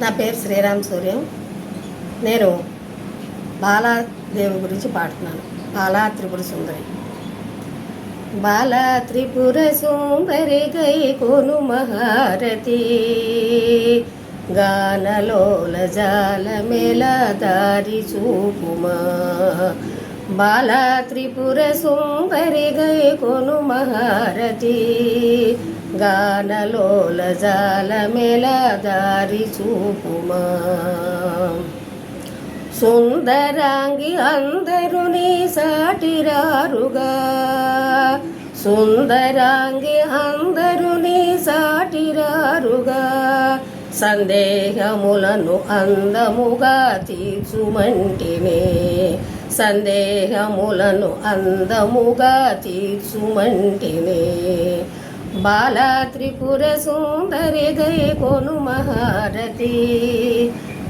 నా పేరు శ్రీరామ్ సూర్యం. నేను బాలాదేవి గురించి పాడుతున్నాను. బాలా త్రిపుర సుందరి. బాలా త్రిపుర సుందరి గై కొను మహారతి గానలోల జాల మేళ దారి చూపుమా. బాలా త్రిపుర సుందరి గై కొను మహారతి గానలోల జాల దారి చూపుమా. సుందరాంగి అందరు నీ సాటిరారుగా. సుందరాంగి అందరు నీ సాటిరారుగా. సందేహములను అందముగా తీర్చుమంటినే. సందేహములను అందముగా తీర్చుమంటినే. బాలా త్రిపుర సుందరి దయ కొను మహారతి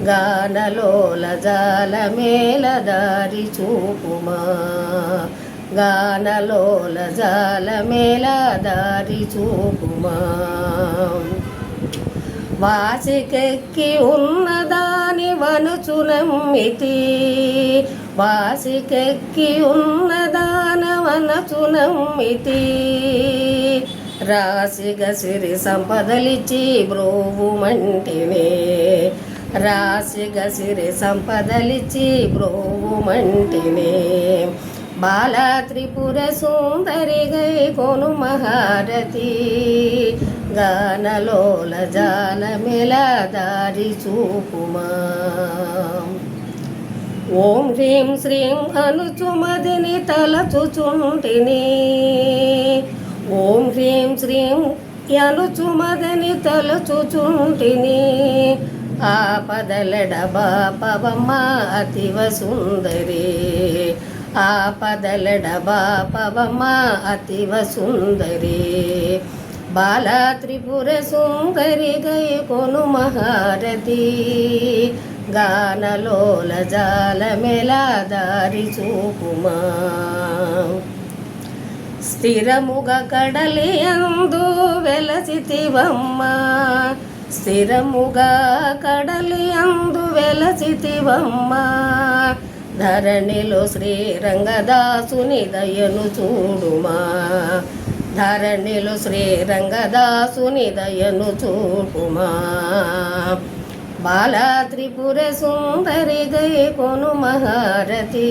గానలోల జాల మేల దారి చూపుమా. గానలోల జాల మేల దారి చూపుమా. వాసికెక్కి ఉన్నదాని వనుచునమ్మితి వాసికెక్కి ఉన్నదాన వనచునమ్మితి రాశిగ సిరి సంపదలిచ్చి బ్రోవుమంటినే రాశిగ సిరి సంపదలిచ్చి బ్రోవుమంటినే బాల త్రిపుర సుందరి గై కొను మహారతి గానలోల జాల మెల దారి చూపుమా. ఓం హ్రీం శ్రీం అనుచుమదిని తలచుచుంటిని. ఓం హ్రీం శ్రీం అనుచుమదని తలచుచుంటిని. ఆపదలడ బాపవమ్మ అతివ సుందరి ఆ ఆపదలడ బాపవమ్మ అతివ సుందరి బాల త్రిపుర సుందరి గై కొను మహారతి గానలోల జాల మెలా దారి చూపుమా. స్థిరముగ కడలి అందు వెలసితివమ్మ. స్థిరముగా కడలి అందు వెలసితివమ్మ. ధరణిలో శ్రీరంగదాసుని దయను చూడుమా. ధరణిలో శ్రీరంగదాసుని దయను చూడుమా. బాల త్రిపుర సుందరి గై కొను మహారతి